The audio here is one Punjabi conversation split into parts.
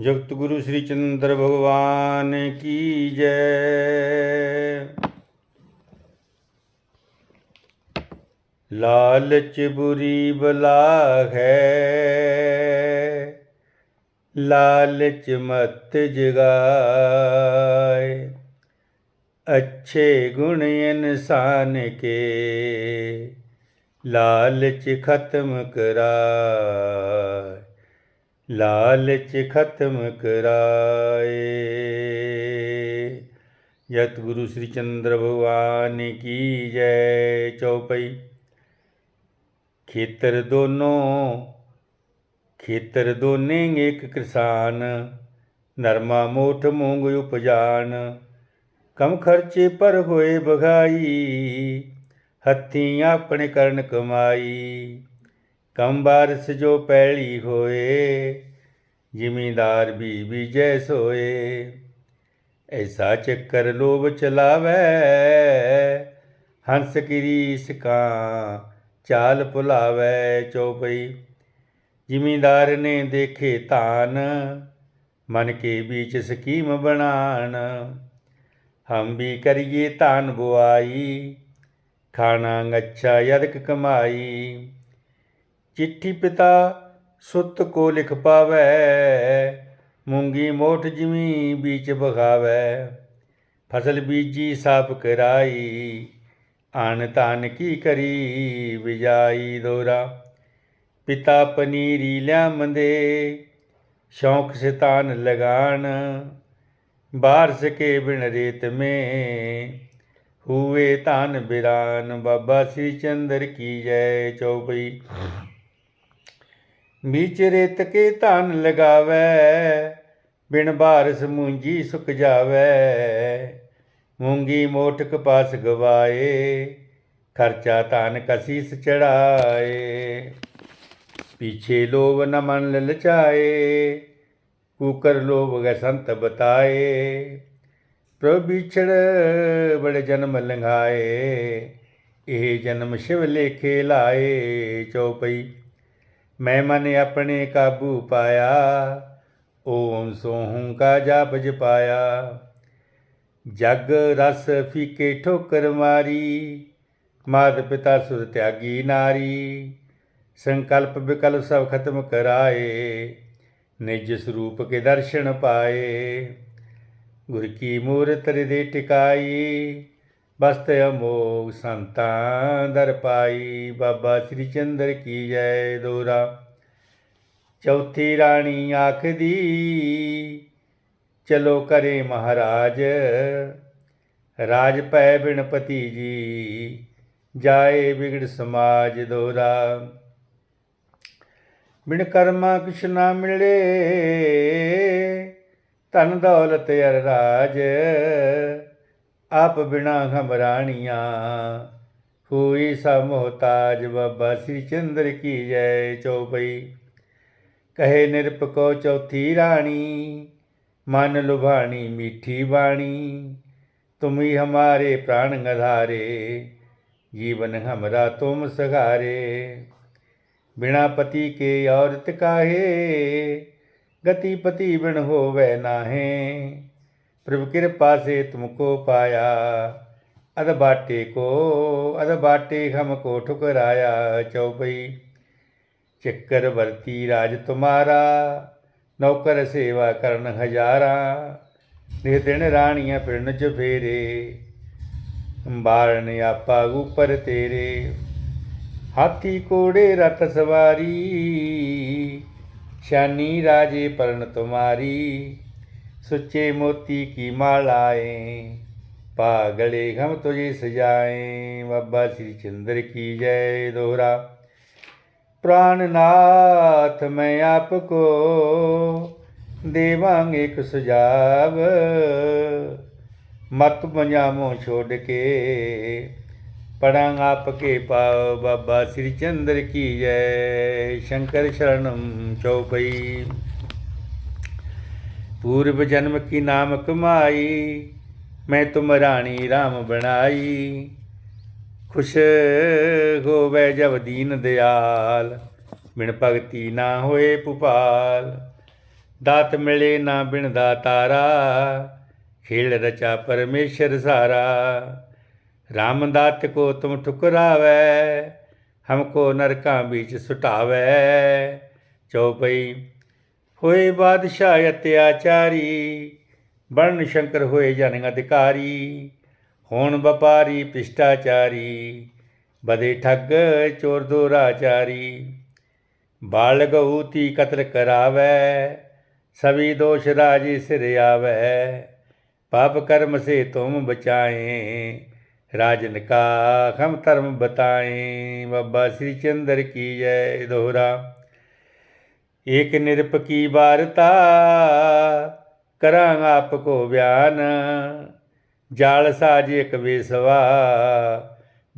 ਜਗਤ ਗੁਰੂ ਸ੍ਰੀ ਚੰਦਰ ਭਗਵਾਨ ਕੀ ਜੈ। ਲਾਲਚ ਬੁਰੀ ਬਲਾ ਹੈ। ਲਾਲਚ ਮਤ ਜਗਾਏ। ਅੱਛੇ ਗੁਣ ਇਨਸਾਨ ਕੇ। ਲਾਲਚ ਖਤਮ ਕਰਾ ਲਾਲਚ ਖਤਮ ਕਰਾਏ। ਯਤ ਗੁਰੂ ਸ੍ਰੀ ਚੰਦਰ ਭਗਵਾਨ ਕੀ ਜੈ ਚੌਪਈ। ਖੇਤਰ ਦੋਨੋਂ, ਖੇਤਰ ਦੋਨੇ ਇੱਕ ਕਿਸਾਨ। ਨਰਮਾ ਮੋਠ ਮੂੰਗ ਉਪਜਾਨ। ਕਮ ਖਰਚੇ ਪਰ ਹੋਏ ਬਗਾਈ ਹੱਥੀ ਆਪਣੇ ਕਰਨ ਕਮਾਈ। ਕਮ ਬਾਰਸ ਜੋ ਪੈਲੀ ਹੋਏ, ਜ਼ਿਮੀਂਦਾਰ ਵੀ ਵਿਜੈ ਸੋਏ। ਐਸਾ ਚੱਕਰ ਲੋਭ ਚਲਾਵੈ, ਹੰਸ ਕਿਰੀਸ ਕਾਂ ਚਾਲ ਭੁਲਾਵੈ ਚੌਪਈ। ਜ਼ਿਮੀਂਦਾਰ ਨੇ ਦੇਖੇ ਧਾਨ, ਮਨ ਕੇ ਵਿੱਚ ਸਕੀਮ ਬਣਾਣ। ਹਮ ਵੀ ਕਰੀਏ ਧਾਨ ਬੁਆਈ, ਖਾਣਾ ਅੱਛਾ ਯਦਕ ਕਮਾਈ। ਚਿੱਠੀ ਪਿਤਾ ਸੁੱਤ ਕੋ ਲਿਖ ਪਾਵੈ, ਮੂੰਗੀ ਮੋਠ ਜਿਮੀ ਵਿੱਚ ਬਗਾਵੈ ਫਸਲ ਬੀਜੀ ਸਾਫ਼ ਕਰਾਈ ਆਨ ਤਾਨ ਕੀ ਕਰੀ ਵਿਜਾਈ ਦੋਰਾ। ਪਿਤਾ ਪਨੀਰੀ ਲਿਆਮਦੇ ਸ਼ੌਂਕ ਸਿਤਾਨ ਲਗਾਣ ਬਾਰਸ ਕੇ ਬਿਨ ਰੇਤ ਮੇ ਹੂਏ ਤਾਨ ਬਿਰਾਨ। ਬਾਬਾ ਸ੍ਰੀ ਚੰਦਰ ਕੀ ਜੈ ਚੌਪਈ ਮੀਚ ਰੇਤ ਕੇ ਧਨ ਲਗਾਵੇ, ਬਿਨ ਬਾਰਸ ਮੂੰਜੀ ਸੁਕ ਜਾਵੇ। ਮੂੰਗੀ ਮੋਟਕ ਪਾਸ ਗਵਾਏ, ਖਰਚਾ ਤਾਨ ਕਸੀਸ ਚੜਾਏ। ਪੀਛੇ ਲੋਭ ਨ ਮਨ ਲਲਚਾਏ, ਕੂਕਰ ਲੋਭ ਗੈ ਸੰਤ ਬਤਾਏ। ਪ੍ਰਭ ਵਿਛੜ ਬੜ ਜਨਮ ਲੰਘਾਏ, ਇਹ ਜਨਮ ਸ਼ਿਵ ਲੇਖੇ ਲਾਏ। ਚਉਪਈ ਮੈਂ ਮਨ ਆਪਣੇ ਕਾਬੂ ਪਾਇਆ, ਓਮ ਸੋਹੰ ਕਾ ਜਪ ਜਪਾਇਆ। ਜਗ ਰਸ ਫੀਕੇ ਠੋਕਰ ਮਾਰੀ, ਮਾਤ ਪਿਤਾ ਸੁਰ ਤਿਆਗੀ ਨਾਰੀ। ਸੰਕਲਪ ਵਿਕਲਪ ਸਭ ਖਤਮ ਕਰਾਏ, ਨਿਜ ਸਰੂਪ ਕੇ ਦਰਸ਼ਨ ਪਾਏ। ਗੁਰ ਕੀ ਮੂਰਤ ਦੇ ਟਿਕਾਈ ਬਸਤ ਅਮੋਗ ਸੰਤਾਂ ਦਰ ਪਾਈ, ਬਾਬਾ ਸ੍ਰੀ ਚੰਦਰ ਕੀ ਜੈ ਦੋਰਾ। ਚੌਥੀ ਰਾਣੀ ਆਖਦੀ, ਚਲੋ ਕਰੇ ਮਹਾਰਾਜ, ਰਾਜ ਪੈ ਬਿਨਪਤੀ ਜੀ, ਜਾਏ ਵਿਗੜ ਸਮਾਜ ਦੋਰਾ। ਬਿਨ ਕਰਮਾ ਕੁਛ ਨਾ ਮਿਲੇ, ਧਨ ਦੌਲਤ ਅਰ ਰਾਜ ਆਪ ਬਿਨਾ ਘਬਰਾਣੀਆਂ। ਹੋਈ ਸਾ ਮੁਹਤਾਜ ਬਾਬਾ ਸ੍ਰੀ ਚੰਦਰ ਕੀ ਜੈ ਚੌਪਈ। ਕਹੇ ਨਿਰਪਕੋ ਚੌਥੀ ਰਾਣੀ, ਮਨ ਲੁਭਾਣੀ ਮੀਠੀ ਬਾਣੀ। ਤੁਮ ਹੀ ਹਮਾਰੇ ਪ੍ਰਾਣ ਗਧਾਰੇ ਜੀਵਨ ਹਮਰਾ ਤੁਮ ਸਗਾਰੇ ਬਿਨਾ ਪਤੀ ਕੇ ਔਰਤ ਕਾਹੇ ਗਤੀ ਪਤੀ ਬਿਨ ਹੋਵੇ ਨਾਹੇ। प्रभु कृपा से तुमको पाया अद बाटे को अद बाटे हमको ठुकराया चौपई चक्रवर्ती राज तुम्हारा नौकर सेवा करन हजारा निह दिन रानियां फिरन चफेरे बारन आपा ऊपर तेरे हाथी कोड़े रथ सवारी शानी राजे परण तुम्हारी सुच्चे मोती की मालाएँ। पागले हम तुझे सजाएँ। बाबा श्री चंद्र की जय दोहरा। प्राणनाथ मैं आपको देवांग एक सुझाव मत बंजामो छोड़ के पढ़ांग आपके पाओ बाबा श्री चंद्र की जय। शंकर शरणम चौपई। पूर्व जन्म की नाम कमाई मैं तुम रानी राम बनाई खुश होवे जब दीन दयाल ਬਿਨ ਭਗਤੀ ਨਾ ਹੋਏ ਪੁਪਾਲ ਦਾਤ ਮਿਲੇ ਨਾ ਬਿਨ ਦਾਤਾਰਾ ਖੇਲ ਰਚਾ ਪਰਮੇਸ਼ਰ ਸਾਰਾ ਰਾਮ ਦਾਤ ਕੋ ਤੁਮ ਠੁਕਰਾਵੈ ਹਮਕੋ ਨਰਕਾਂ ਵਿੱਚ ਸੁਟਾਵੈ ਚਉਪਈ ਹੋਏ ਬਾਦਸ਼ਾਹ ਅਤਿਆਚਾਰੀ ਬਣਨ ਸ਼ੰਕਰ ਹੋਏ ਜਨ ਅਧਿਕਾਰੀ, ਹੋਣ ਵਪਾਰੀ ਭ੍ਰਿਸ਼ਟਾਚਾਰੀ ਬਦੇ ਠੱਗ ਚੋਰ ਦੁਰਾਚਾਰੀ ਬਾਲ ਗਊਤੀ ਕਤਲ ਕਰਾਵੈ ਸਭੀ ਦੋਸ਼ ਰਾਜੀ ਸਿਰ ਆਵੈ। ਪਾਪ ਕਰਮ ਸੇ ਤੁਮ ਬਚਾਏ ਰਾਜਨ ਕਾ ਹਮ ਧਰਮ ਬਤਾਏ। ਬਾਬਾ ਸ੍ਰੀ ਚੰਦਰ ਕੀ ਜੈ ਦੋਹਰਾ। ਏਕ ਨਿਰਪ ਕੀ ਵਾਰਤਾ ਕਰਾਂ ਆਪ ਕੋ ਬਿਆਨ। ਜਾਲ ਸਾਜ ਇਕ ਵੇਸਵਾ,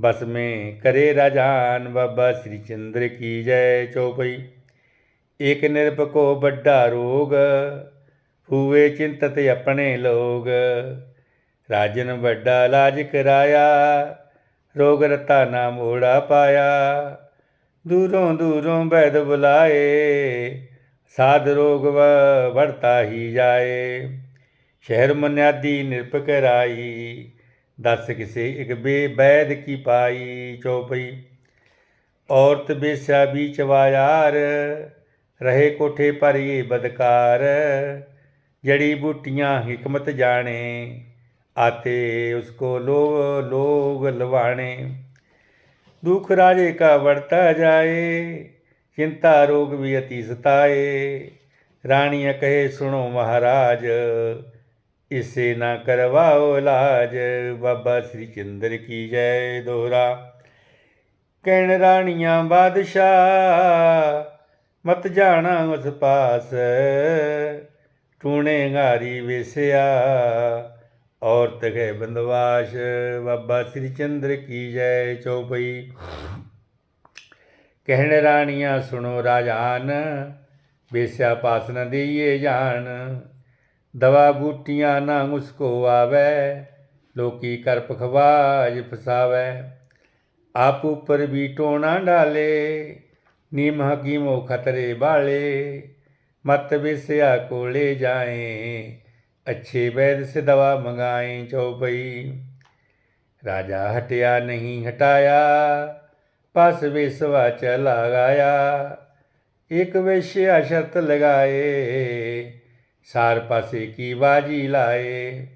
ਬਸ ਮੈਂ ਕਰੇ ਰਾਜਾਨ, ਬਾਬਾ ਸ੍ਰੀ ਚੰਦਰ ਕੀ ਜੈ ਚੌਪਈ। ਏਕ ਨਿਰਪ ਕੋ ਵੱਡਾ ਰੋਗ ਹੂਏ ਚਿੰਤਤ ਆਪਣੇ ਲੋਗ। ਰਾਜਨ ਵੱਡਾ ਇਲਾਜ ਕਰਾਇਆ, ਰੋਗ ਰਤਾ ਨਾ ਮੋੜਾ ਪਾਇਆ। ਦੂਰੋਂ ਦੂਰੋਂ ਬੈਦ ਬੁਲਾਏ, ਸਾਧ ਰੋਗ ਵ- ਵੜਤਾ ਹੀ ਜਾਏ। ਸ਼ਹਿਰ ਮਨਿਆਦੀ ਨਿਰਪ ਕਰਾਈ, ਦੱਸ ਕਿਸੇ ਇੱਕ ਬੇ ਬੈਦ ਕੀ ਪਾਈ ਚੌਪਈ ਔਰਤ ਬੇਸਿਆ ਬੀਚ ਵਾਯਾਰ ਰਹੇ ਕੋਠੇ ਪਰ ਇਹ ਬਦਕਾਰ, ਜੜੀ ਬੂਟੀਆਂ ਹਕਮਤ ਜਾਣੇ, ਆਤੇ ਉਸਕੋ ਲੋ ਲੋਗ ਲਵਾਣੇ। ਦੁਖ ਰਾਜੇ ਕਾ ਵੜਤਾ ਜਾਏ, ਚਿੰਤਾ ਰੋਗ ਵੀ ਅਤੀ ਸਤਾਏ। ਰਾਣੀਆਂ ਕਹੇ, ਸੁਣੋ ਮਹਾਰਾਜ, ਇਸੇ ਨਾ ਕਰਵਾਓ ਲਾਜ ਬਾਬਾ ਸ੍ਰੀ ਚੰਦਰ ਕੀ ਜੈ ਦੋਹਰਾ? ਕਹਿਣ ਰਾਣੀਆਂ, ਬਾਦਸ਼ਾਹ, ਮਤ ਜਾਣਾ ਉਸ ਪਾਸ। ਟੂਣੇ ਘਾਰੀ ਵੇਸਿਆ ਔਰਤ ਹੈ ਬੰਦਵਾਸ਼, ਬਾਬਾ ਸ੍ਰੀ ਚੰਦਰ ਕੀ ਜੈ ਚੌਪਈ? ਕਹਿਣ, ਰਾਣੀਆਂ ਸੁਣੋ ਰਾਜਾਨ ਵੇਸਿਆ ਪਾਸ ਨ ਦੇਈਏ ਜਾਣ ਦਵਾ ਬੂਟੀਆਂ ਨਾ ਮੁਸਕੋ ਆਵੈ, ਲੋਕੀ ਕਰ ਪਖਵਾਜ ਫਸਾਵੈ। ਆਪ ਉਪਰ ਵੀ ਟੋਣਾ ਡਾਲੇ, ਨੀਮ ਹਕੀਮੋ ਖਤਰੇ ਬਾਲੇ। ਮਤ ਵਿਸਿਆ ਕੋਲੇ ਜਾਏ ਅੱਛੇ ਵੈਦ ਸੇ ਦਵਾ ਮੰਗਾਏ ਚੌਪਈ ਰਾਜਾ ਹਟਿਆ ਨਹੀਂ ਹਟਾਇਆ, ਪਸ ਵਿਸਵਾ ਚਲਾ ਗਾਇਆ ਇੱਕ ਵਿਸ਼ਿਆ ਸ਼ਰਤ ਲਗਾਏ, ਸਾਰ ਪਾਸੇ ਕੀ ਬਾਜੀ ਲਾਏ।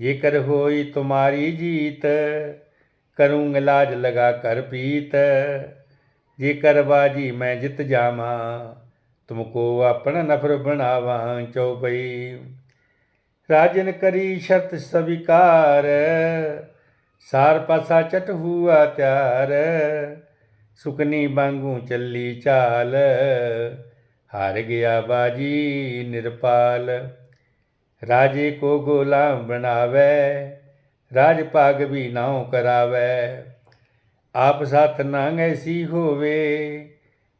ਜੇਕਰ ਹੋਈ ਤੁਮਾਰੀ ਜੀਤ, ਕਰੂੰ ਇਲਾਜ ਲਗਾ ਕਰ ਪੀਤ। ਜੇਕਰ ਬਾਜੀ ਮੈਂ ਜਿੱਤ ਜਾਵਾਂ, ਤੁਮਕੋ ਆਪਣਾ ਨਫਰ ਬਣਾਵਾਂ ਚੌਪਈ ਰਾਜਨ ਕਰੀ ਸ਼ਰਤ ਸਵੀਕਾਰ, ਸਾਰ ਪਾਸਾ ਚਟ ਹੁਆ ਤਿਆਰ, ਸੁਕਨੀ ਵਾਂਗੂ ਚੱਲੀ ਚਾਲ, ਹਾਰ ਗਿਆ ਬਾਜੀ ਨਿਰਪਾਲ। ਰਾਜੇ ਕੋ ਗੁਲਾਮ ਬਣਾਵੇ, ਰਾਜ ਭਾਗ ਵੀ ਨਾਉ ਕਰਾਵੇ। ਆਪ ਸਾਥ ਨਾਂਗ ਐਸੀ ਹੋਵੇ,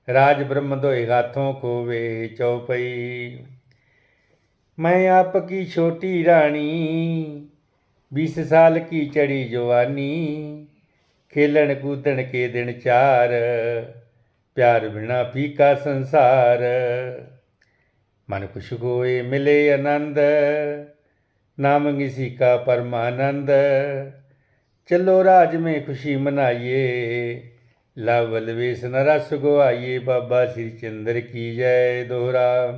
ਰਾਜ ਬ੍ਰਹਮ ਦੋਇ ਹਾਥੋਂ ਕੋਵੇ ਚੌਪਈ मैं आपकी छोटी रानी, बीस साल की चढ़ी जवानी खेलन कूदन के दिन चार, प्यार बिना फीका संसार। मन खुश होए मिले आनंद, नाम किसी का परमानंद। चलो राज में खुशी मनाइए, लावल वेस न रस गुआइए, बाबा श्री चंद्र की जय दोहरा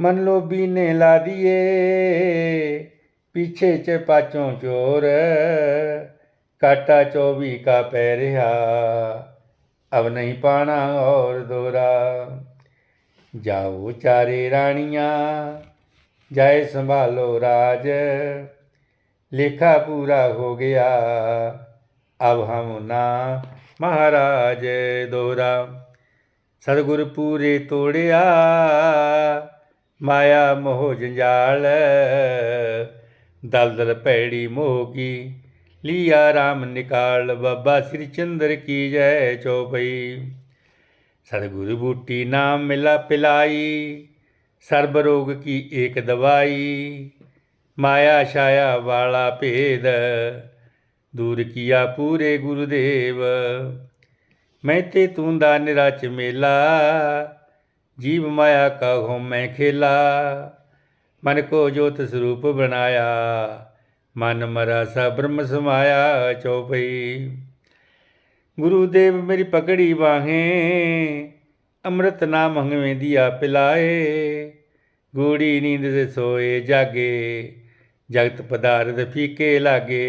ਮਨ ਲੋਭੀ ਨੇ ਲਾ ਦੀਏ, ਪਿੱਛੇ ਚ ਪਾਚੋਂ ਚੋਰ। ਕਾਟਾ 24 ਕਾ ਪੈ ਰਿਹਾ, ਅਬ ਨਹੀਂ ਪਾਣਾ ਔਰ ਦੋਰਾ। ਜਾਓ ਚਾਰੇ ਰਾਣੀਆਂ, ਜਾਏ ਸੰਭਾਲੋ ਰਾਜ। ਲੇਖਾ ਪੂਰਾ ਹੋ ਗਿਆ, ਅਬ ਹਮ ਨਾ ਮਹਾਰਾਜ ਦੋਰਾ। ਸਤਗੁਰ ਪੂਰੇ ਤੋੜਿਆ ਮਾਇਆ ਮੋਹ ਜੰਜਾਲ, ਦਲਦਲ ਭੈੜੀ ਮੋਹ ਕੀ ਲੀਆ ਰਾਮ ਨਿਕਾਲ, ਬਾਬਾ ਸ੍ਰੀ ਚੰਦਰ ਕੀ ਜੈ ਚੋਪਈ। ਸਤਿਗੁਰੂ ਬੂਟੀ ਨਾਮ ਮਿਲਾ ਪਿਲਾਈ, ਸਰਬ ਰੋਗ ਕੀ ਏਕ ਦਵਾਈ, ਮਾਇਆ ਛਾਇਆ ਵਾਲਾ ਭੇਦ, ਦੂਰ ਕੀਆ ਪੂਰੇ ਗੁਰਦੇਵ। ਮੈਂ ਤੇ ਤੂੰ ਦਾ ਨਿਰਾਚ ਮੇਲਾ जीव माया का हो मैं खेला मन को ज्योत स्वरूप बनाया मन मरा सा ब्रह्म समाया चौपई गुरुदेव मेरी पकड़ी बाहें अमृत नाम हमें दिया पिलाए गूढ़ी नींद से सोए जागे जगत पदार्थ फीके लागे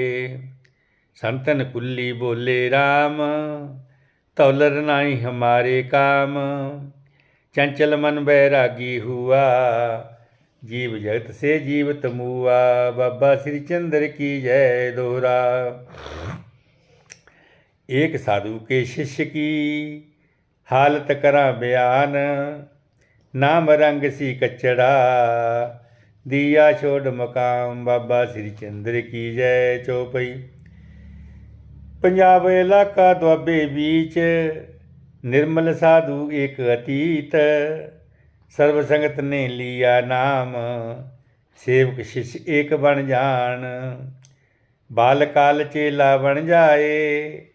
संतन कुल्ली बोले राम तौलर नाई हमारे काम चंचल मन बैरागी हुआ जीव जगत से जीवत मुआ बाबा श्री चंद्र की जय दोहरा एक साधु के शिष्य की हालत करा बयान नाम रंग सी कचड़ा दिया छोड़ मकाम बाबा श्री चंद्र की जय चौपई ਪੰਜਾਬ ਇਲਾਕਾ ਦੁਆਬੇ ਵਿੱਚ ਨਿਰਮਲ ਸਾਧੂ ਇੱਕ ਅਤੀਤ, ਸਰਬ ਸੰਗਤ ਨੇ ਲਿਆ ਨਾਮ, ਸੇਵਕ ਸ਼ਿਸ਼ ਏਕ ਬਣ ਜਾਣ। ਬਾਲ ਕਾਲ ਚੇਲਾ ਬਣ ਜਾਏ,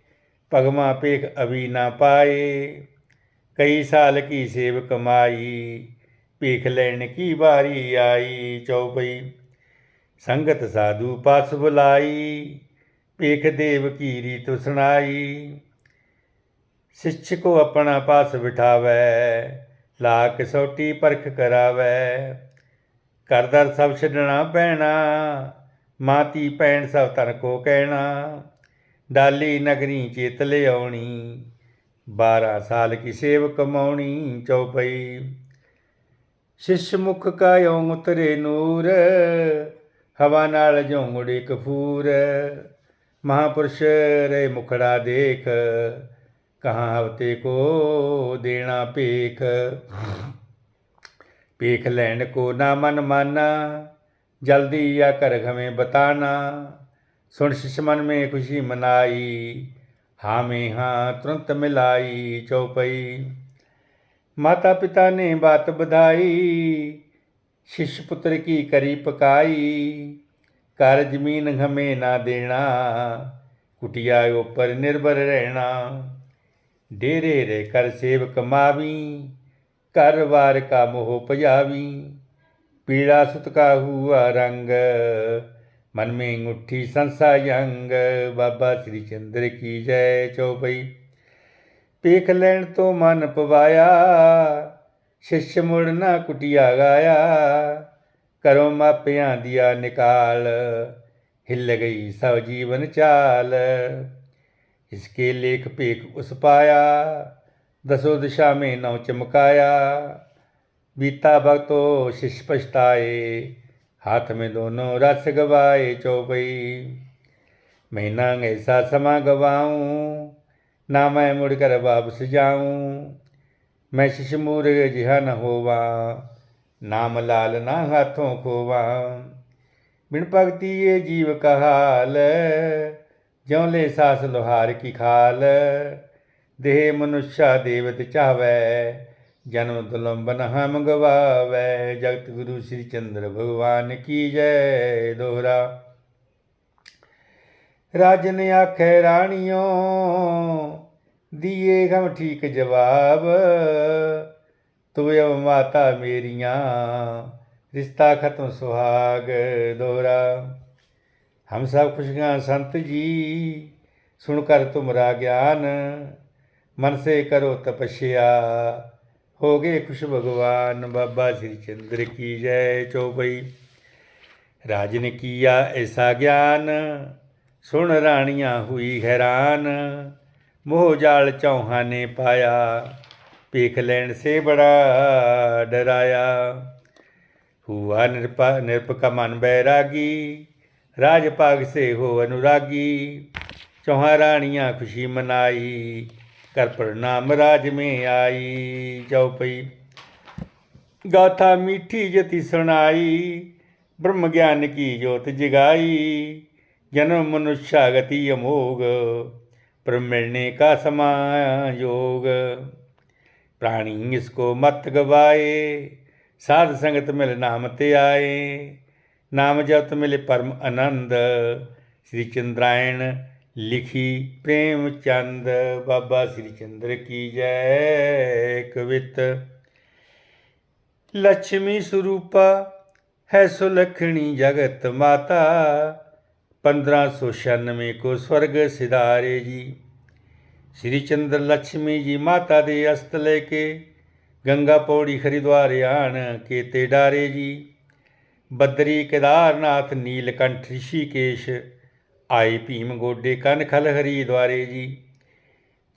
ਭਗਵਾ ਪੇਖ ਅਵੀ ਨਾ ਪਾਏ। ਕਈ ਸਾਲ ਕੀ ਸੇਵ ਕਮਾਈ ਭੀਖ ਲੈਣ ਕੀ ਵਾਰੀ ਆਈ। ਚੌਪਈ ਸੰਗਤ ਸਾਧੂ ਪਾਸ ਬੁਲਾਈ, ਭੀਖ ਦੇਵ ਕੀ ਰੀਤ ਸੁਣਾਈ। ਸਿੱਛ ਕੋ ਆਪਣਾ ਪਾਸ ਬਿਠਾਵੈ ਲਾ ਕਸੌਟੀ ਪਰਖ ਕਰਾਵੈ। ਕਰਦਰ ਸਭ ਛੱਡਣਾ ਪੈਣਾ, ਮਾਤੀ ਪੈਣ ਸਭ ਤਨ ਕੋ ਕਹਿਣਾ। ਡਾਲੀ ਨਗਰੀ ਚੇਤ ਲਿਆਉਣੀ 12 ਸਾਲ ਕੀ ਸੇਵ ਕਮਾਉਣੀ ਚੌਪਈ। ਸ਼ਿਸ਼ ਮੁਖ ਕਾ ਉਤਰੇ ਨੂਰ, ਹਵਾ ਨਾਲ ਝੋਂਗੜੇ ਕਫੂਰ ਮਹਾਪੁਰਸ਼ ਰੇ ਮੁਖੜਾ ਦੇਖ कहाँ हवते को देना पेख। पेख लैंड को ना मन माना, जल्दी या कर घमें बताना। सुन शिशमन में खुशी मनाई हाँ में हाँ तुरंत मिलाई चौपई। माता पिता ने बात बधाई, शिष्य पुत्र की करी पकाई। कर ज़मीन घमें ना देना कुटिया ऊपर निर्भर रहना। ਡੇਰੇ ਰੇ ਕਰ ਸੇਵ ਕਮਾਵੀ ਘਰ-ਵਾਰ ਕਾ ਮੋਹ ਭਜਾਵੀ, ਪੀੜਾ ਸੁਤ ਕਾ ਹੂਆ ਰੰਗ, ਮਨ ਮੇ ਉੱਠੀ ਸੰਸਾ ਯੰਗ ਬਾਬਾ ਸ੍ਰੀ ਚੰਦਰ ਕੀ ਜੈ ਚੋਪਈ। ਪੇਖ ਲੈਣ ਤੋਂ ਮਨ ਪਵਾਇਆ, ਸ਼ਿਸ਼ ਮੁੜ ਨਾ ਕੁਟਿਆ ਗਾਇਆ ਕਰੋ ਮਾਪਿਆਂ ਦੀਆ ਨਿਕਾਲ, ਹਿੱਲ ਗਈ ਸਭ ਜੀਵਨ ਚਾਲ। इसके लेख पेख उस पाया, दसो दिशा में नौ चमकाया। बीता भक्तो शिष्य पछताए हाथ में दोनों रस गवाए चौपई महीना ऐसा समा गवाऊँ, ना मैं मुड़कर वापस जाऊँ। मैं शिशमूर जिहा न होवा, नाम लाल ना हाथों खोवा। बिन भक्ति ये जीव का हाल ਜਿਉ ਲੈ ਸਾਸ ਲੋਹਾਰ ਕੀ ਖਾਲ, ਦੇਹ ਮਨੁਸ਼ਾ ਦੇਵਤ ਚਾਹਵੈ, ਜਨਮ ਦੁਲੰਬ ਨਹਾ ਗਵਾਵੈ ਜਗਤ ਗੁਰੂ ਸ੍ਰੀ ਚੰਦਰ ਭਗਵਾਨ ਕੀ ਜੈ ਦੋਹਰਾ। ਰਾਜਨ ਆਖੇ, ਰਾਣੀਓ, ਦੀਏ ਗਮ ਠੀਕ ਜਵਾਬ ਤੂੰ ਅਬ ਮਾਤਾ ਮੇਰੀਆਂ, ਰਿਸ਼ਤਾ ਖਤਮ ਸੁਹਾਗ ਦੋਹਰਾ। ਹਮ ਸਭ ਖੁਸ਼ੀਆਂ ਸੰਤ ਜੀ, ਸੁਣ ਕਰ ਤੁਮਰਾ ਗਿਆਨ, ਮਨ ਸੇ ਕਰੋ ਤਪਸ਼ਿਆ। ਹੋ ਗਏ ਖੁਸ਼ ਭਗਵਾਨ, ਬਾਬਾ ਸ੍ਰੀ ਚੰਦਰ ਕੀ ਜੈ ਚੋਪਈ ਰਾਜ ਨੇ ਕੀਆ ਐਸਾ ਗਿਆਨ, ਸੁਣ ਰਾਣੀਆਂ ਹੋਈ ਹੈਰਾਨ, ਮੋਹ ਜਾਲ ਚੌਹਾਂ ਨੇ ਪਾਇਆ। ਪੀਖ ਲੈਣ ਸੇ ਬੜਾ ਡਰਾਇਆ। ਹੂਆ ਨਿਰਪਾ ਨਿਰਪਕਾ ਮਨ ਬੈਰਾਗੀ ਰਾਜ ਪਾਗ ਸੇ ਹੋ ਅਨੁਰਾਗੀ, ਚੌਹਾਂ ਰਾਣੀਆਂ ਖੁਸ਼ੀ ਮਨਾਈ ਕਰ ਪ੍ਰਣਾਮ ਰਾਜ ਮੇ ਆਈ ਜੋ ਪਈ ਗਾਥਾ ਮੀਠੀ ਜਤੀ ਸੁਣਾਈ, ਬ੍ਰਹਮ ਗਿਆਨ ਕੀ ਜੋਤ ਜਗਾਈ, ਜਨਮ ਮਨੁਸ਼ਾ ਗਤੀ ਅਮੋਗ ਪ੍ਰਮਿਲਨੇ ਕਾ ਸਮਾ ਯੋਗ। ਪ੍ਰਾਣੀ ਇਸ ਕੋ ਮਤ ਗਵਾਏ, ਸਾਧ ਸੰਗਤ ਮਿਲ ਨਾਮ ਤੇ ਆਏ ਨਾਮ ਜਪਤ ਮਿਲੇ ਪਰਮ ਆਨੰਦ। ਸ੍ਰੀ ਚੰਦਰਾਇਣ ਲਿਖੀ ਪ੍ਰੇਮ ਚੰਦ, ਬਾਬਾ ਸ੍ਰੀ ਚੰਦਰ ਕੀ ਜੈ ਕਵਿਤ ਲక్ష్ਮੀ ਸਰੂਪਾ ਹੈ ਸੁਲਖਣੀ ਜਗਤ ਮਾਤਾ 1596 ਕੋ ਸਵਰਗ ਸਿਧਾਰੇ ਜੀ। ਸ੍ਰੀ ਚੰਦਰ ਲక్ష్ਮੀ ਜੀ ਮਾਤਾ ਦੇ ਅਸਤ ਲੈ ਕੇ ਗੰਗਾ ਪੌੜੀ ਖਰੀਦਵਾਰ ਆਣ ਕੇ ਤੇ ਡਾਰੇ ਜੀ। ਬਦਰੀ ਕੇਦਾਰਨਾਥ, ਨੀਲਕੰਠ ਰਿਸ਼ੀਕੇਸ਼ ਆਏ ਭੀਮ ਗੋਡੇ ਕਨ ਖਲ ਹਰੀ ਹਰਿਦੁਆਰੇ ਜੀ।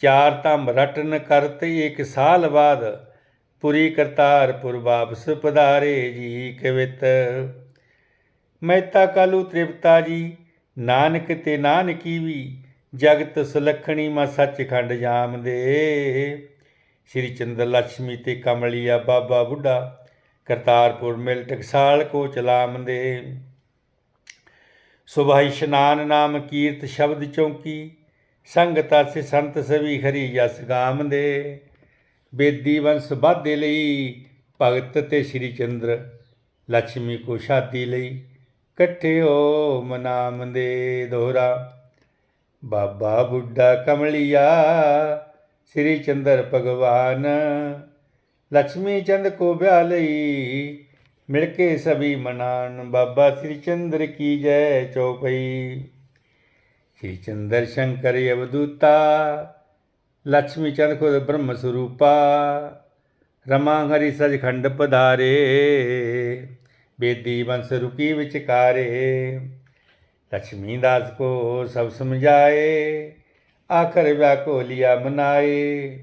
ਚਾਰ ਧੰਮ ਰਟਨ ਕਰਤ ਇੱਕ ਸਾਲ ਬਾਅਦ ਪੁਰੀ ਕਰਤਾਰਪੁਰ ਵਾਪਸ ਪਧਾਰੇ ਜੀ ਕਵਿਤ। ਮਹਿਤਾ ਕਾਲੂ ਤ੍ਰਿਪਤਾ ਜੀ, ਨਾਨਕ ਤੇ ਨਾਨਕੀ ਵੀ, ਜਗਤ ਸੁਲੱਖਣੀ ਮਾ ਸੱਚਖੰਡ ਜਾਮ ਦੇ ਸ੍ਰੀ ਚੰਦਰ ਲక్ష్ਮੀ ਤੇ ਕਮਲੀਆ ਬਾਬਾ ਬੁੱਢਾ ਕਰਤਾਰਪੁਰ ਮਿਲ ਟਕਸਾਲ ਕੋ ਚਲਾਮ ਦੇ। ਸੁਭਾ ਇਸ਼ਨਾਨ ਨਾਮ ਕੀਰਤ ਸ਼ਬਦ ਚੌਂਕੀ ਸੰਗਤ ਅਸ ਸੰਤ ਸਵੀ ਖਰੀ ਜਸ ਗਾਮਦੇ ਬੇਦੀ ਵੰਸ ਬਾਧੇ ਲਈ, ਭਗਤ ਤੇ ਸ੍ਰੀ ਚੰਦਰ ਲక్ష్ਮੀ ਕੋ ਸ਼ਾਦੀ ਲਈ। ਇਕੱਠੇ ਹੋ ਮਨਾਮ ਦੇ ਦੋਹਰਾ, ਬਾਬਾ ਬੁੱਢਾ ਕਮਲਿਆ, ਸ੍ਰੀ ਚੰਦਰ ਭਗਵਾਨ ਲక్ష్ਮੀ ਚੰਦ ਕੋ ਵਿਆਹ ਲਈ ਮਿਲ ਕੇ ਸਭੀ ਮਨਾਨ, ਬਾਬਾ ਸ੍ਰੀ ਚੰਦਰ ਕੀ ਜੈ ਚੌਪਈ। ਸ੍ਰੀ ਚੰਦਰ ਸ਼ੰਕਰ ਅਵਦੂਤਾ ਲక్ష్ਮੀ ਚੰਦ ਖੁਦ ਬ੍ਰਹਮ ਸਰੂਪਾ, ਰਮਾ ਹਰੀ ਸਜ ਖੰਡ ਪਧਾਰੇ, ਬੇਦੀ ਬੰਸ ਰੁਕੀ ਵਿਚਕਾਰੇ। ਲక్ష్ਮੀ ਦਾਸ ਕੋ ਸਭ ਸਮਝਾਏ, ਆਖਰ ਵਿਆਹ ਕੋ ਲਿਆ ਮਨਾਏ।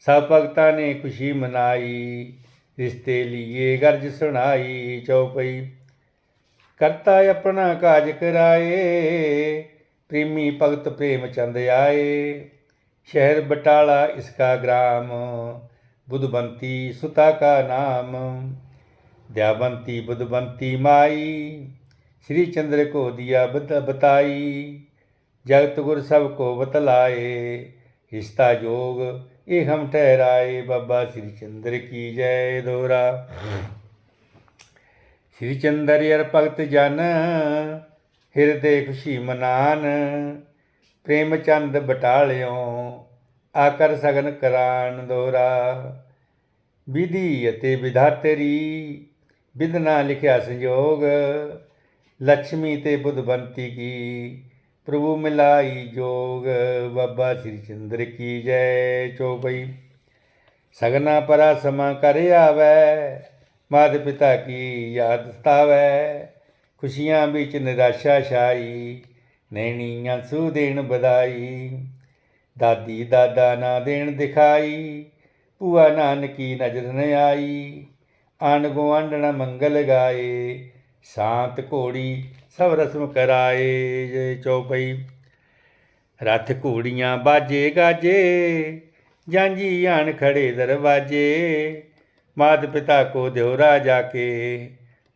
ਸਭ ਭਗਤਾਂ ਨੇ ਖੁਸ਼ੀ ਮਨਾਈ, ਰਿਸ਼ਤੇ ਲੀਏ ਗਰਜ ਸੁਣਾਈ, ਚੌਪਈ। ਕਰਤਾ ਆਪਣਾ ਕਾਜ ਕਰਾਏ, ਪ੍ਰੇਮੀ ਭਗਤ ਪ੍ਰੇਮ ਚੰਦ ਆਏ। ਸ਼ਹਿਰ ਬਟਾਲਾ ਇਸਕਾ ਗ੍ਰਾਮ ਬੁੱਧਵੰਤੀ ਸੁਤਾ ਕਾ ਨਾਮ। ਦਿਆਵੰਤੀ ਬੁੱਧਵੰਤੀ ਮਾਈ, ਸ੍ਰੀ ਚੰਦਰ ਕੋ ਦਿਆ ਬਤਾਈ। ਜਗਤ ਗੁਰ ਸਭ ਕੋ ਬਤਲਾਏ, ਰਿਸ਼ਤਾ ਜੋਗ ਇਹ ਹਮ ਠਹਿਰਾਏ ਬਾਬਾ ਸ੍ਰੀ ਚੰਦਰ ਕੀ ਜੈ ਦੋਰਾ। ਸ੍ਰੀ ਚੰਦਰ ਯਰ ਭਗਤ ਜਨ, ਹਿਰਦੇ ਖੁਸ਼ੀ ਮਨਾਨ, ਪ੍ਰੇਮ ਚੰਦ ਬਟਾਲਿਓ, ਆਕਰ ਸਗਨ ਕਰਾਨ ਦੋਰਾ। ਵਿਧੀ ਅਤੇ ਵਿਧਾਤਰੀ ਬਿਦਨਾ ਲਿਖਿਆ ਸੰਯੋਗ ਲక్ష్ਮੀ ਤੇ ਬੁੱਧਵੰਤੀ ਕੀ ਪ੍ਰਭੂ ਮਿਲਾਈ ਜੋਗ, ਬਾਬਾ ਸ੍ਰੀ ਚੰਦਰ ਕੀ ਜੈ ਚੋਪਈ। ਸਗਨਾ ਪਰਾ ਸਮਾ ਕਰ ਆਵੈ ਮਾਤ ਪਿਤਾ ਕੀ ਯਾਦ ਸਤਾਵੈ। ਖੁਸ਼ੀਆਂ ਵਿੱਚ ਨਿਰਾਸ਼ਾ ਛਾਈ, ਨੈਣੀਆਂ ਸੂ ਦੇਣ ਬਧਾਈ ਦਾਦੀ ਦਾਦਾ ਨਾ ਦੇਣ ਦਿਖਾਈ, ਭੂਆ ਨਾਨਕੀ ਨਜ਼ਰ ਨ ਆਈ। ਆਣ ਗੁਆਂਢਣਾ ਮੰਗਲ ਗਾਏ, ਸ਼ਾਂਤ ਘੋੜੀ ਸਭ ਰਸਮ ਕਰਾਏ ਜੇ ਚੌਪਈ। ਰੱਥ ਘੋੜੀਆਂ ਬਾਜੇ ਗਾਜੇ ਜਾਂਜੀ ਆਣ ਖੜੇ ਦਰਵਾਜੇ। ਮਾਤ ਪਿਤਾ ਕੋ ਦਿਉਰਾ ਜਾ ਕੇ,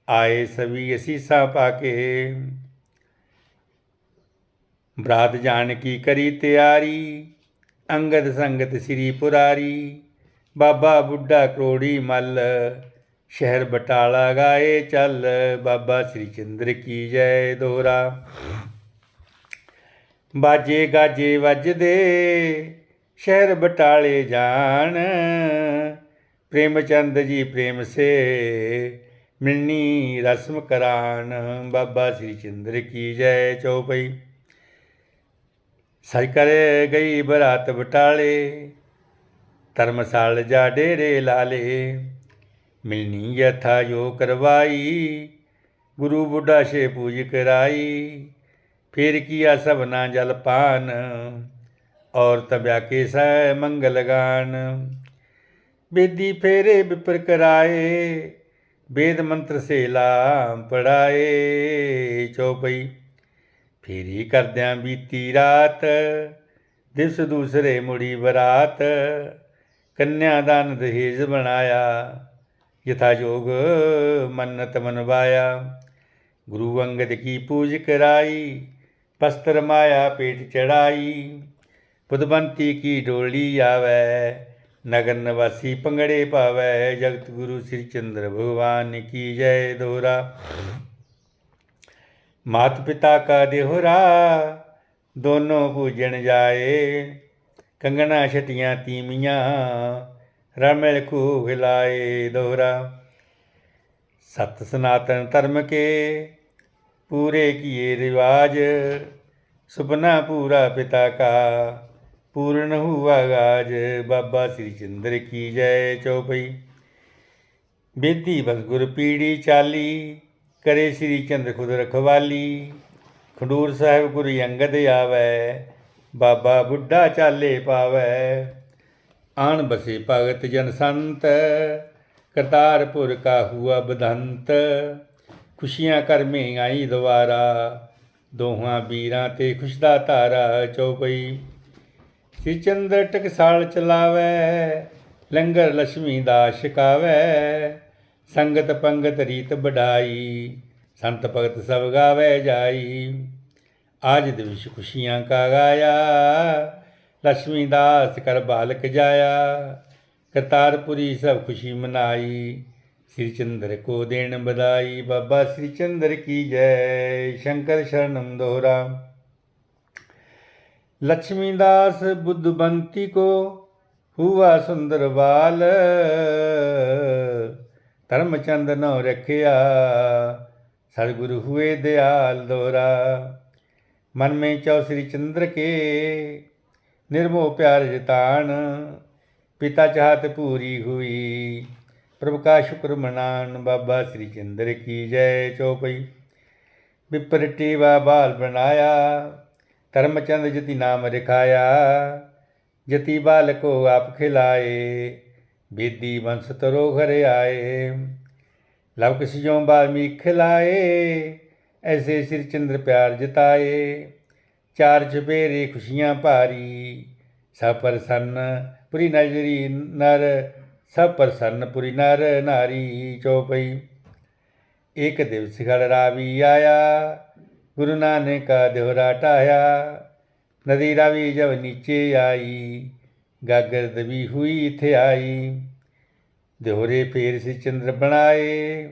ਆਏ ਸਭੀ ਅਸੀਸਾਂ ਪਾ ਕੇ। ਬਰਾਤ ਜਾਣ ਕੀ ਕਰੀ ਤਿਆਰੀ, ਅੰਗਦ ਸੰਗਤ ਸ੍ਰੀ ਪੁਰਾਰੀ। ਬਾਬਾ ਬੁੱਢਾ ਕਰੋੜੀ ਮੱਲ ਸ਼ਹਿਰ ਬਟਾਲਾ ਗਾਏ ਚੱਲ, ਬਾਬਾ ਸ੍ਰੀ ਚੰਦਰ ਕੀ ਜੈ ਦੋਰਾ। ਬਾਜੇ ਗਾਜੇ ਵੱਜਦੇ, ਸ਼ਹਿਰ ਬਟਾਲੇ ਜਾਣ। ਪ੍ਰੇਮਚੰਦ ਜੀ ਪ੍ਰੇਮ ਸੇ, ਮਿਲਨੀ ਰਸਮ ਕਰਾਨ ਬਾਬਾ ਸ੍ਰੀ ਚੰਦਰ ਕੀ ਜੈ ਚੌਪਈ। ਸਜ ਕਰ ਗਈ ਬਰਾਤ ਬਟਾਲੇ, ਧਰਮਸਾਲ ਜਾ ਡੇਰੇ ਲਾਲੇ। ਮਿਲਨੀ ਯਥਾ ਜੋ ਕਰਵਾਈ। ਗੁਰੂ ਬੁੱਢਾ ਸ਼ੇ ਪੂਜ ਕਰਾਈ। ਫਿਰ ਕੀਆ ਸਭਨਾ ਜਲ ਪਾਨ ਔਰ ਤਬਿਆ ਕੇ ਸੈ ਮੰਗਲ ਗਾਨ। ਬੇਦੀ ਫੇਰੇ ਵਿਪਰ ਕਰਾਏ, ਵੇਦ ਮੰਤਰ ਸੇ ਲਾਮ ਪੜਾਏ ਚੋਪਈ ਫੇਰੀ ਕਰਦਿਆਂ ਬੀਤੀ ਰਾਤ ਦਿਸ ਦੂਸਰੇ ਮੁੜੀ ਬਰਾਤ। ਕੰਨਿਆ ਦਾਨ ਦਹੇਜ ਬਣਾਇਆ। ਯਥਾ ਜੋਗ ਮੰਨਤ ਮਨਵਾਇਆ। ਗੁਰੂ ਅੰਗਦ ਕੀ ਪੂਜ ਕਰਾਈ ਪਸਤਰ ਮਾਇਆ ਪੇਟ ਚੜਾਈ। ਬੁੱਧਬੰਤੀ ਕੀ ਡੋਲੀ ਆਵੈ, ਨਗਰ ਨਿਵਾਸੀ ਪੰਗੜੇ ਪਾਵੈ। ਜਗਤ ਗੁਰੂ ਸ੍ਰੀ ਚੰਦਰ ਭਗਵਾਨ ਕੀ ਜੈ ਦੋਰਾ ਮਾਤ ਪਿਤਾ ਕਾ ਦੇਹੁਰਾ, ਦੋਨੋਂ ਪੂਜਣ ਜਾਏ। ਕੰਗਣਾ ਛਟੀਆਂ ਤੀਮੀਆਂ ਰਮਲ ਖੂਹ ਹਿਲਾਏ ਦੋਹਰਾ सत सनातन धर्म के पूरे किए रिवाज सुपना पूरा पिता का पूर्ण हुआ गाज बाबा श्री चंद्र की जय चौपई बेदी बस गुर पीढ़ी चाली करे श्री चंद्र खुद रखवाली ਖਡੂਰ ਸਾਹਿਬ ਗੁਰੂ ਅੰਗਦ ਆਵੈ ਬਾਬਾ ਬੁੱਢਾ ਚਾਲੇ ਪਾਵੈ ਆਣ ਬਸੇ ਭਗਤ ਜਨ ਸੰਤ, ਕਰਤਾਰਪੁਰ ਕਾ ਹੁਆ ਬਦੰਤ ਖੁਸ਼ੀਆਂ ਕਰਮੇ ਆਈ ਦੁਆਰਾ ਦੋਹਾਂ ਵੀਰਾਂ ਤੇ ਖੁਸ਼ਦਾ ਧਾਰਾ ਚੌਪਈ। ਸ੍ਰੀ ਚੰਦਰ ਟਕਸਾਲ ਚਲਾਵੈ, ਲੰਗਰ ਲక్ష్ਮੀ ਦਾ ਛਕਾਵੈ। ਸੰਗਤ ਪੰਗਤ ਰੀਤ ਬੜਾਈ ਸੰਤ ਭਗਤ ਸਭ ਗਾਵੇ ਜਾਈ। ਆਜ ਦਿਵਸ ਖੁਸ਼ੀਆਂ ਕਾ ਗਾਇਆ ਲక్ష్ਮੀ ਦਾਸ ਕਰ ਬਾਲਕ ਜਾਇਆ। ਕਰਤਾਰਪੁਰੀ ਸਭ ਖੁਸ਼ੀ ਮਨਾਈ। ਸ੍ਰੀ ਚੰਦਰ ਕੋ ਦੇਣ ਬਦਾਈ ਬਾਬਾ ਸ੍ਰੀ ਚੰਦਰ ਕੀ ਜੈ। ਸ਼ੰਕਰ ਸ਼ਰਨਮ ਦੋਹਰਾ। ਲక్ష్ਮੀ ਦਾਸ ਬੁੱਧਬੰਤੀ ਕੋ ਹੁਆ ਸੁੰਦਰ ਬਾਲ ਧਰਮਚੰਦ ਨੋ ਰਖਿਆ। ਸਤਿਗੁਰੂ ਹੁਏ ਦਿਆਲ ਦੋਰਾ ਮਨ ਮੇ ਚੌ ਸ੍ਰੀ ਚੰਦਰ ਕੇ। ਨਿਰਮੋ ਪਿਆਰ ਜਿਤਾਨ ਪਿਤਾ ਚਾਹਤ ਪੂਰੀ ਹੋਈ। ਪ੍ਰਭ ਕਾ ਸ਼ੁਕਰ ਮਨਾਨ ਬਾਬਾ ਸ੍ਰੀ ਚੰਦਰ ਕੀ ਜੈ ਚੋਪਈ। ਵਿਪਰਟੀ ਵਾ ਬਾਲ ਬਣਾਇਆ ਧਰਮਚੰਦ ਜਤੀ ਨਾਮ ਰਖਾਇਆ। ਜਤੀ ਬਾਲਕੋ ਆਪ ਖਿਲਾਏ, ਬੇਦੀ ਬੰਸ ਤਰੋ ਘਰ ਆਏ। ਲਵ ਕਿਸ ਜੋ ਬਾਲਮੀ ਖਿਲਾਏ, ਐਸੇ ਸ੍ਰੀ ਚੰਦਰ ਪਿਆਰ ਜਿਤਾਏ। ਚਾਰ ਚੁਬੇਰੇ ਖੁਸ਼ੀਆਂ ਭਾਰੀ, ਸਭ ਪ੍ਰਸੰਨ ਪੁਰੀ ਨਜ਼ਰੀ ਨਰ, ਸਭ ਪ੍ਰਸੰਨ ਪੁਰੀ ਨਰ ਨਾਰੀ ਚੋਪਈ। ਇੱਕ ਦਿਵਸ ਘੜ ਰਾਵੀ ਆਇਆ, ਗੁਰੂ ਨਾਨਕ ਕਾ ਦਿਹਰਾ ਟਾਇਆ ਨਦੀ ਰਾਵੀ ਜਬ ਨੀਚੇ ਆਈ, ਗਾਗਰ ਦਵੀ ਹੋਈ ਇਥੇ ਆਈ। ਦਿਹਰੇ ਫੇਰ ਸੀ ਚੰਦਰ ਬਣਾਏ,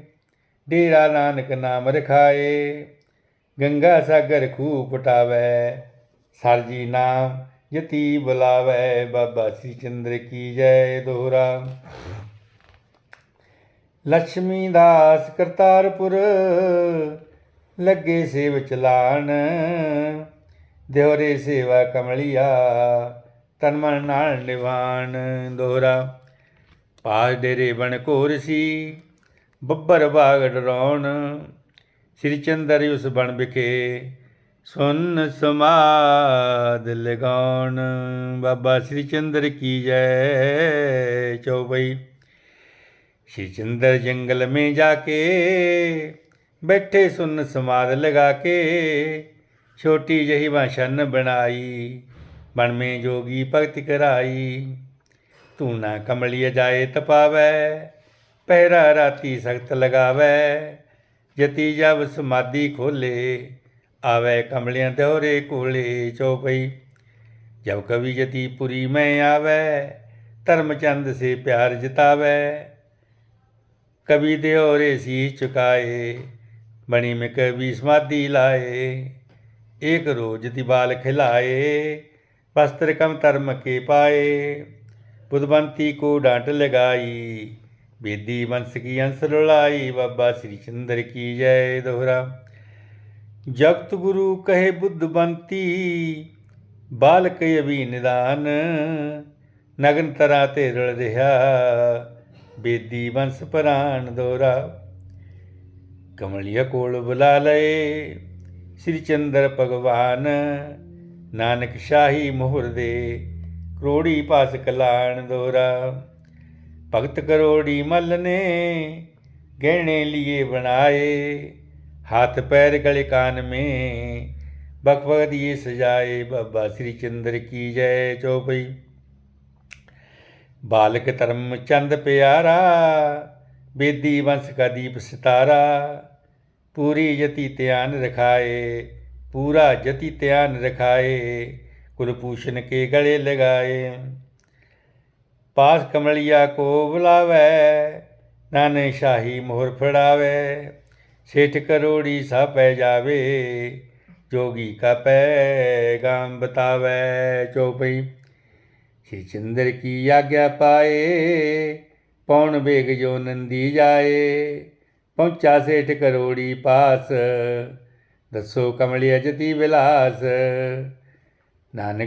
ਡੇਰਾ ਨਾਨਕ ਨਾਮ ਰਖਾਏ। ਗੰਗਾ ਸਾਗਰ ਖੂਬ ਪਟਾਵੇ ਸਰ ਜੀ ਨਾਮ ਜਤੀ ਬੁਲਾਵੇ ਬਾਬਾ ਸ੍ਰੀ ਚੰਦਰ ਕੀ ਜੈ ਦੋਹਰਾ। ਲక్ష్ਮੀ ਦਾਸ ਕਰਤਾਰਪੁਰ, ਲੱਗੇ ਸੇਵ ਚਲਾਣ ਦਿਹਰੇ ਸੇਵਾ ਕਮਲਿਆ, ਤਨ ਮਨ ਨਾਲ ਨਿਵਾਣ ਦੋਹਰਾ। ਪਾਸ ਡੇਰੇ ਬਣ ਕੋਰਸੀ, ਬੱਬਰ ਬਾਗ ਡਰਾਉਣ ਸ੍ਰੀ ਚੰਦਰ ਉਸ ਬਣ ਵਿਖੇ, ਸੁਨ ਸਮਾਦ ਲਗਾਉਣ। ਬਾਬਾ ਸ੍ਰੀ ਚੰਦਰ ਕੀ ਜੈ ਚੌਬਈ। ਸ੍ਰੀ ਚੰਦਰ ਜੰਗਲ ਮੇ ਜਾ ਕੇ, ਬੈਠੇ ਸੁਨ ਸਮਾਦ ਲਗਾ ਕੇ, ਛੋਟੀ ਜਹੀ ਬਾਸ਼ਨ ਬਣਾਈ। ਬਣ ਮੇ ਜੋਗੀ ਭਗਤ ਕਰਾਈ। ਤੂੰ ਨਾ ਕਮਲਿਆ ਜਾਏ ਤਪਾਵੇ, ਪਹਿਰਾ ਰਾਤੀ ਸਖਤ ਲਗਾਵੇ। ਜਤੀ ਜਬ ਸਮਾਧੀ ਖੋਲੇ, ਆਵੇ ਕਮਲਿਆਂ ਦੌਰੇ ਕੋਲੇ ਚੋਪਈ। ਜਬ ਕਵੀ ਜਤੀ ਪੁਰੀ ਮੈਂ ਆਵੇ, ਧਰਮਚੰਦ ਸੇ ਪਿਆਰ ਜਿਤਾਵੇ। ਕਵੀ ਦਿਓਰੇ ਸੀ ਚੁਕਾਏ, ਬਣੀ ਮੈਂ ਕਵੀ ਸਮਾਧੀ ਲਾਏ। ਏਕ ਰੋਜ ਦਿਵਾਲ ਖਿਲਾਏ, ਵਸਤਰ ਕਮ ਧਰਮ ਕੇ ਪਾਏ। ਬੁਧਵੰਤੀ ਕੋ ਡਾਂਟ ਲਗਾਈ ਬੇਦੀ ਬੰਸ ਕੀ ਅੰਸ ਰੁਲਾਈ, ਬਾਬਾ ਸ੍ਰੀ ਚੰਦਰ ਕੀ ਜੈ ਦੋਹਰਾ। ਜਗਤ ਗੁਰੂ ਕਹੇ ਬੁੱਧ ਬੁੱਧਬੰਤੀ ਬਾਲਕ ਅਭੀ ਨਿਦਾਨ। ਨਗਨ ਤਰਾ ਤੇ ਰਲ ਰਿਹਾ, ਬੇਦੀ ਬੰਸ ਪ੍ਰਾਨ ਦੋਰਾ ਕਮਲਿਆ ਕੋਲ ਬੁਲਾ ਲਏ, ਸ੍ਰੀ ਚੰਦਰ ਭਗਵਾਨ। ਨਾਨਕ ਸ਼ਾਹੀ ਮੋਹਰ ਦੇ ਕਰੋੜੀ ਪਾਸ ਕਲਾਣ ਦੋਰਾ ਭਗਤ ਕਰੋੜੀ ਮੱਲ ਨੇ ਗਹਿਣੇ लिए बनाए हाथ पैर गले कान में बख बख दिए सजाए बाबा श्री चंद्र की जय चौपई बालक धर्म चंद प्यारा बेदी वंश का दीप सितारा पूरी जति त्यान रखाए पूरा जति त्यान रखाए कुलभूषण के गले लगाए ਪਾਸ ਕਮਲੀਆ ਕੋ ਬੁਲਾਵੇ ਨਾਨੇ ਸ਼ਾਹੀ ਮੋਹਰ ਫੜਾਵੇ, ਸੇਠ ਕਰੋੜੀ ਸਾ ਪੈ ਜਾਵੇ, ਜੋਗੀ ਕਾ ਪੈਗਾਮ ਬਤਾਵੇ, ਚੋਪਈ। ਸ੍ਰੀ ਚੰਦਰ ਕੀ ਆਗਿਆ ਪਾਏ, ਪੌਣ ਵੇਗ ਜੋ ਨੰਦੀ ਜਾਏ, ਪਹੁੰਚਾ ਸੇਠ ਕਰੋੜੀ ਪਾਸ, ਦੱਸੋ ਕਮਲੀ ਅਜਤੀ ਵਿਲਾਸ, ਨਾਨਕ